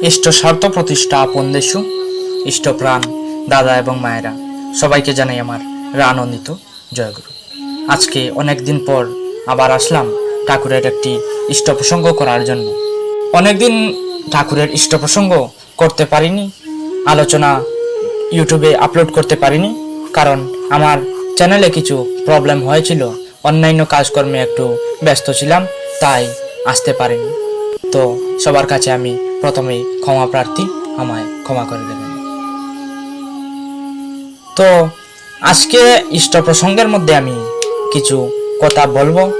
ইষ্ট স্বার্থ প্রতিষ্ঠা আপন দেশু ইষ্ট প্রাণ দাদা এবং মায়েরা। সবাইকে জানাই আমার আনন্দিত জয়গুরু। আজকে অনেক দিন পর আবার আসলাম ঠাকুরের একটি ইষ্ট প্রসঙ্গ করার জন্য। অনেকদিন ঠাকুরের ইষ্ট প্রসঙ্গ করতে পারিনি, আলোচনা ইউটিউবে আপলোড করতে পারিনি, কারণ আমার চ্যানেলে কিছু প্রবলেম হয়েছিল, অন্যান্য কাজকর্মে একটু ব্যস্ত ছিলাম, তাই আসতে পারিনি। তো সবার কাছে আমি প্রথমেই ক্ষমা প্রার্থী আমায় ক্ষমা করে দেবেন। তো আজকে ইষ্ট প্রসঙ্গের মধ্যে আমি কিছু কথা বলব।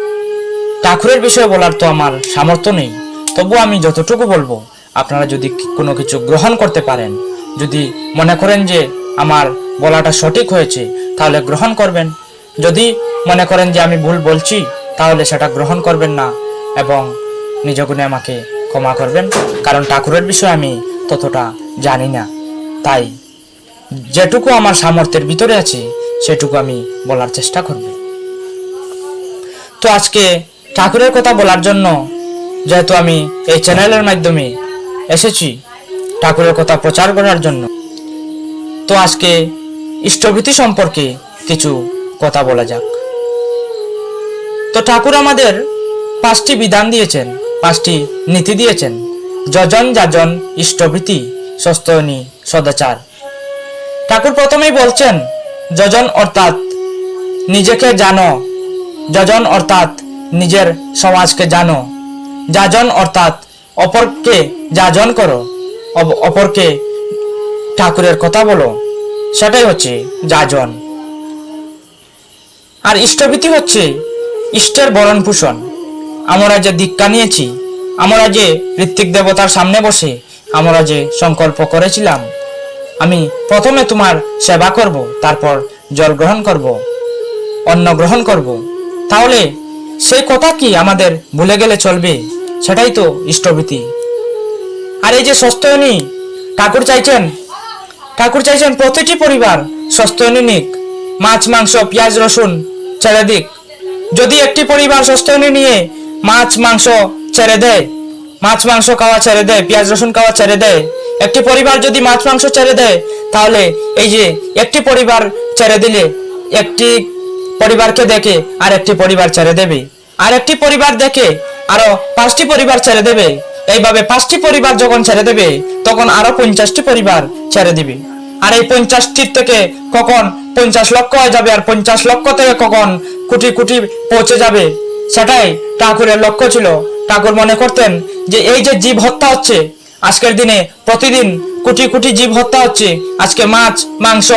ঠাকুরের বিষয়ে বলার তো আমার সামর্থ্য নেই। তবু আমি যতটুকু বলব, আপনারা যদি কোনো কিছু গ্রহণ করতে পারেন, যদি মনে করেন যে আমার বলাটা সঠিক হয়েছে, তাহলে গ্রহণ করবেন। যদি মনে করেন যে আমি ভুল বলছি, তাহলে সেটা গ্রহণ করবেন না এবং নিজ গুণে আমাকে ক্ষমা করবেন, কারণ ঠাকুরের বিষয়ে আমি ততটা জানি না। তাই যেটুকু আমার সামর্থ্যের ভিতরে আছে, সেটুকু আমি বলার চেষ্টা করব। তো আজকে ঠাকুরের কথা বলার জন্য যেহেতু আমি এই চ্যানেলের মাধ্যমে এসেছি, ঠাকুরের কথা প্রচার করার জন্য, তো আজকে ইষ্টভীতি সম্পর্কে কিছু কথা বলা যাক। তো ঠাকুর আমাদের পাঁচটি বিধান দিয়েছেন। পাঁচটি নীতি দিয়েছেন। যজন যাজন ইষ্টভীতি সস্তনী সদাচার। ঠাকুর প্রথমেই বলছেন, যজন অর্থাৎ নিজেকে জানো। যজন অর্থাৎ নিজের সমাজকে জানো। যাজন অর্থাৎ অপরকে যাজন করো। অপ- অপরকে ঠাকুরের কথা বলো। সেটাই হচ্ছে যাজন। আর ইষ্টভীতি হচ্ছে ইষ্টের বরণ পোষণ আমরা যে দীক্ষা নিয়েছি, আমরা যে ঋত্বিক দেবতার সামনে বসে আমরা যে সংকল্প করেছিলাম, আমি প্রথমে তোমার সেবা করব, তারপর জল গ্রহণ করব, অন্ন গ্রহণ করব। তাহলে সেই কথা কি আমাদের ভুলে গেলে চলবে? সেটাই তো ইষ্টভীতি। আর এই যে সস্তয়নী ঠাকুর চাইছেন ঠাকুর চাইছেন প্রতিটি পরিবার সস্তয়নী নিক। মাছ, মাংস, পেঁয়াজ, রসুন ছেড়ে দিক। যদি একটি পরিবার সস্তয়নী নিয়ে মাছ, মাংস ছেড়ে দেয় মাছ, মাংস খাওয়া ছেড়ে দেয় পেঁয়াজ, রসুন খাওয়া ছেড়ে দেয় একটি পরিবার যদি মাছ, মাংস ছেড়ে দেয় তাহলে এই যে একটি পরিবার ছেড়ে দিলে একটি পরিবারকে দেখে আর একটি পরিবার ছেড়ে দেবে। আর একটি পরিবার দেখে আরও পাঁচটি পরিবার ছেড়ে দেবে। এইভাবে পাঁচটি পরিবার যখন ছেড়ে দেবে, তখন আরও পঞ্চাশটি পরিবার ছেড়ে দিবে। আর এই পঞ্চাশটির থেকে কখন পঞ্চাশ লক্ষ হয়ে যাবে, আর পঞ্চাশ লক্ষ থেকে কখন কোটি কোটি পৌঁছে যাবে সেটাই ঠাকুরের লক্ষ্য ছিল। ঠাকুর মনে করতেন যে এই যে জীব হত্যা হচ্ছে, আজকের দিনে প্রতিদিন কোটি কোটি জীব হত্যা হচ্ছে। আজকে মাছ, মাংস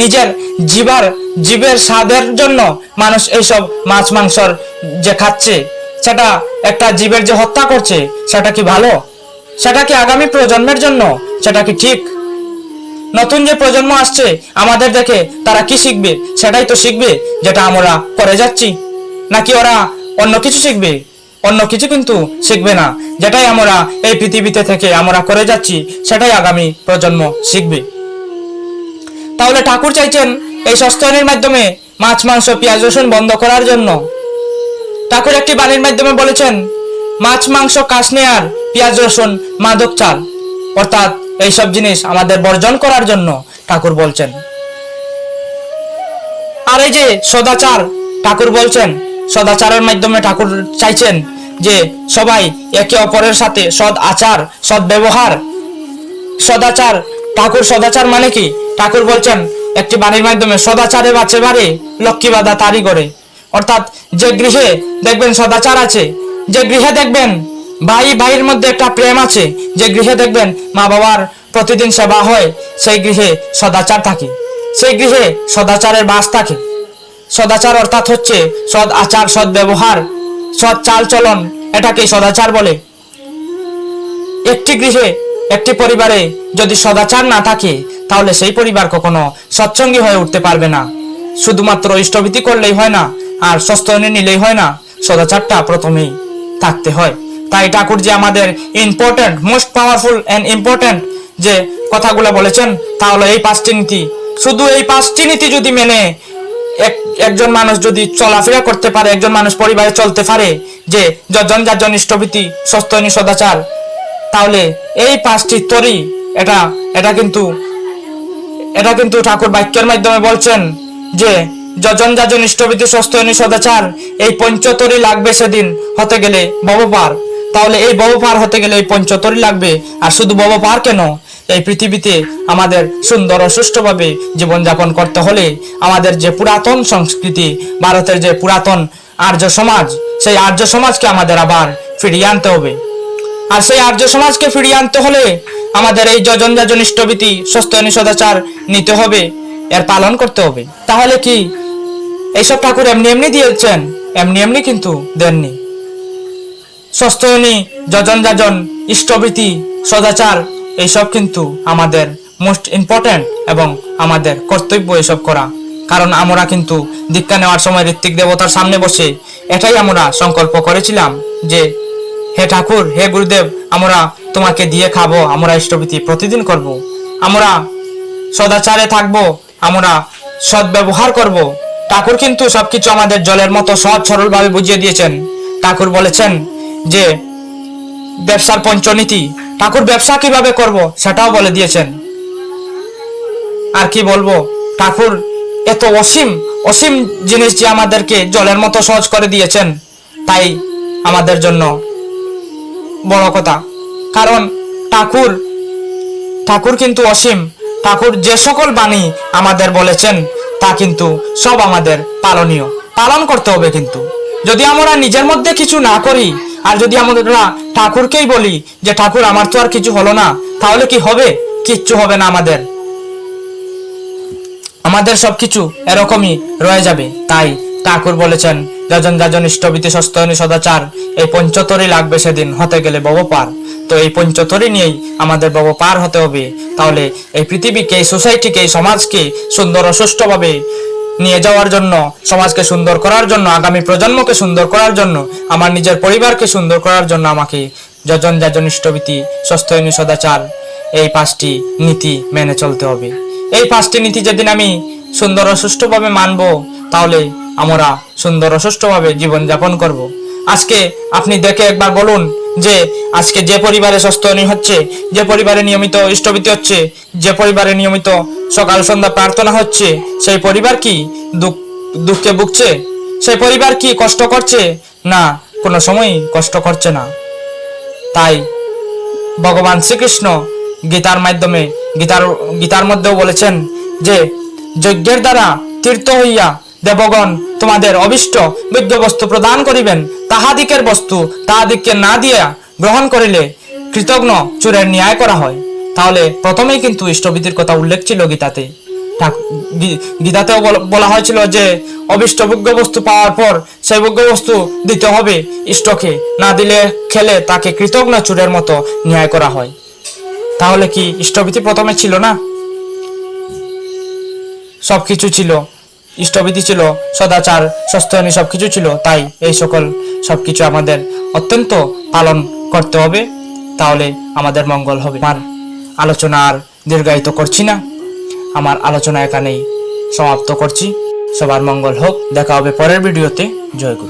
নিজের জীবার, জীবের স্বাদের জন্য মানুষ এইসব মাছ, মাংসর যে খাচ্ছে, সেটা একটা জীবের যে হত্যা করছে, সেটা কি ভালো? সেটা কি আগামী প্রজন্মের জন্য? সেটা কি ঠিক? নতুন যে প্রজন্ম আসছে, আমাদের দেখে তারা কি শিখবে? সেটাই তো শিখবে, যেটা আমরা করে যাচ্ছি। নাকি ওরা অন্য কিছু শিখবে। অন্য কিছু কিন্তু শিখবে না। যেটাই আমরা এই পৃথিবীতে থেকে আমরা করে যাচ্ছি, সেটাই আগামী প্রজন্ম শিখবে। তাহলে ঠাকুর চাইছেন এই সস্তায়নের মাধ্যমে মাছ, মাংস, পেঁয়াজ, রসুন বন্ধ করার জন্য। ঠাকুর একটি বাণীর মাধ্যমে বলেছেন, মাছ, মাংস কাশনেয়ার পেঁয়াজ, রসুন, মাদক, চাল। অর্থাৎ এইসব জিনিস আমাদের বর্জন করার জন্য ঠাকুর বলছেন। আর এই যে সদাচার, ঠাকুর বলছেন সদাচারের মাধ্যমে ঠাকুর চাইছেন যে সবাই একে অপরের সাথে সদ আচার সদ ব্যবহার। সদাচার, ঠাকুর সদাচার মানে কি? ঠাকুর বলছেন, একটি বাণীর মাধ্যমে সদাচারে বাঁচে বাড়ে লক্ষ্মী বাধা তারি করে অর্থাৎ যে গৃহে দেখবেন সদাচার আছে, যে গৃহে দেখবেন ভাই ভাইয়ের মধ্যে একটা প্রেম আছে, যে গৃহে দেখবেন মা বাবার প্রতিদিন সেবা হয়, সেই গৃহে সদাচার থাকে। সেই গৃহে সদাচারের বাস থাকে। সদাচার অর্থাৎ হচ্ছে সদ আচার, সদ ব্যবহার সৎ চাল চলন এটাকে সদাচার বলে। একটি গৃহে, একটি পরিবারে যদি সদাচার না থাকে, তাহলে সেই পরিবার কখনো সৎসঙ্গী হয়ে উঠতে পারবে না। শুধুমাত্র ইষ্টভীতি করলেই হয় না, আর সস্তয়নে নিলেই হয় না, সদাচারটা প্রথমেই থাকতে হয়। তাই ঠাকুর যে আমাদের important most powerful and important যে কথাগুলো বলেছেন তাহলে এই পাঁচটি নীতি। শুধু এই পাঁচটি নীতি যদি মেনে একজন মানুষ যদি চলাফেরা করতে পারে, একজন মানুষ পরিবারে চলতে পারে, যে যজন যাজন ইষ্টভীতি, সস্তনী সদাচার, তাহলে এই পাঁচটি তরি এটা এটা কিন্তু এটা কিন্তু ঠাকুর বাক্যের মাধ্যমে বলছেন যে যজন যাজন ইষ্টবিধি সস্তয়নী সদাচার, এই পঞ্চতরি লাগবে সেদিন হতে গেলে ববপার তাহলে এই ববপার হতে গেলে এই পঞ্চতরি লাগবে। আর শুধু ববপার কেন? এই পৃথিবীতে আমাদের সুন্দর ও সুষ্ঠুভাবে জীবনযাপন করতে হলে আমাদের যে পুরাতন সংস্কৃতি, ভারতের যে পুরাতন আর্য সমাজ, সেই আর্য সমাজকে আমাদের আবার ফিরিয়ে আনতে হবে। আর সেই আর্য সমাজকে ফিরিয়ে আনতে হলে আমাদের এই যজন যাজন ইষ্টভীতি সস্তনী সদাচার নিতে হবে, এর পালন করতে হবে। তাহলে কি এইসব ঠাকুর এমনি এমনি দিয়েছেন? এমনি এমনি কিন্তু দেননি। সস্তনী যজন যাজন ইষ্টভীতি, সদাচার এইসব কিন্তু আমাদের মোস্ট ইম্পর্ট্যান্ট এবং আমাদের কর্তব্য এসব করা। কারণ আমরা কিন্তু দীক্ষা নেওয়ার সময় ঋত্বিক দেবতার সামনে বসে এটাই আমরা সংকল্প করেছিলাম যে, হে ঠাকুর, হে গুরুদেব, আমরা তোমাকে দিয়ে খাব, আমরা ইষ্টভীতি প্রতিদিন করব। আমরা সদাচারে থাকব, আমরা সদ্ব্যবহার করব। ঠাকুর কিন্তু সবকিছু আমাদের জলের মতো সহজ সরলভাবে বুঝিয়ে দিয়েছেন। ঠাকুর বলেছেন যে ব্যবসার পঞ্চনীতি ঠাকুর ব্যবসা কীভাবে করব সেটাও বলে দিয়েছেন। আর কি বলব? ঠাকুর এত অসীম অসীম জিনিস যে আমাদেরকে জলের মতো সহজ করে দিয়েছেন, তাই আমাদের জন্য বড় কথা। কারণ ঠাকুর ঠাকুর কিন্তু অসীম। ঠাকুর যে সকল বাণী আমাদের বলেছেন, তা কিন্তু সব আমাদের পালনীয়। পালন করতে হবে কিন্তু। যদি আমরা নিজের মধ্যে কিছু না করি আর যদি আমরা ঠাকুরকেই বলি যে, ঠাকুর, আমার তো আর কিছু হলো না, তাহলে কি হবে? কিচ্ছু হবে না আমাদের। আমাদের সবকিছু এরকমই রয়ে যাবে। তাই ঠাকুর বলেছেন, যজন যাজন ইষ্টভীতি সস্তয়নী সদাচার, এই পঞ্চতরি লাগবে সেদিন, হতে গেলে পার। তো এই পঞ্চতরি নিয়েই আমাদের পার হতে হবে। তাহলে এই পৃথিবীকে, এই সোসাইটিকে, এই সমাজকে সুন্দর ও সুষ্ঠুভাবে নিয়ে যাওয়ার জন্য, সমাজকে সুন্দর করার জন্য, আগামী প্রজন্মকে সুন্দর করার জন্য, আমার নিজের পরিবারকে সুন্দর করার জন্য আমাকে যজন যাজন ইষ্টভীতি সস্তয়নী সদাচার, এই পাঁচটি নীতি মেনে চলতে হবে। এই পাঁচটি নীতি যেদিন আমি সুন্দর ও সুষ্ঠুভাবে মানব, তাহলে আমরা সুন্দর সুষ্ঠুভাবে জীবনযাপন করব। আজকে আপনি দেখে একবার বলুন যে আজকে যে পরিবারে সস্তনী হচ্ছে, যে পরিবারে নিয়মিত ইষ্টভীতি হচ্ছে, যে পরিবারে নিয়মিত সকাল সন্ধ্যা প্রার্থনা হচ্ছে, সেই পরিবার কি দুঃখ, দুঃখে ভুগছে? সেই পরিবার কি কষ্ট করছে? না, কোনো সময়ই কষ্ট করছে না। তাই ভগবান শ্রীকৃষ্ণ গীতার মাধ্যমে, গীতার গীতার মধ্যেও বলেছেন যে যজ্ঞের দ্বারা তীর্থ হইয়া দেবগণ, তোমাদের অবিষ্ট বিজ্ঞ বস্তু প্রদান করিবেন তাহাদিকের বস্তু তাহাদিককে না দিয়া গ্রহণ করিলে কৃতজ্ঞ চুরের ন্যায় করা হয়। তাহলে প্রথমেই কিন্তু ইষ্টবিধির কথা উল্লেখ ছিল গীতাতে। গীতাতেও বলা হয়েছিল যে, অবিষ্ট ভোগ্য বস্তু পাওয়ার পর সেই ভোগ্য বস্তু দিতে হবে, ইষ্টকে না দিলে খেলে তাকে কৃতজ্ঞ চুরের মতো ন্যায় করা হয়। তাহলে কি ইষ্টবিধি প্রথমে ছিল না? সবকিছু ছিল। ইষ্টবিধি ছিল, সদাচার সস্তনী সবকিছু ছিল, তাই এই সকল সব কিছু আমাদের অত্যন্ত পালন করতে হবে, তাহলে আমাদের মঙ্গল হবে। আমার আলোচনা আর দীর্ঘায়িত করছি না, আমার আলোচনা এখানেই সমাপ্ত করছি। সবার মঙ্গল হোক, দেখা হবে পরের ভিডিওতে। জয় গুরু।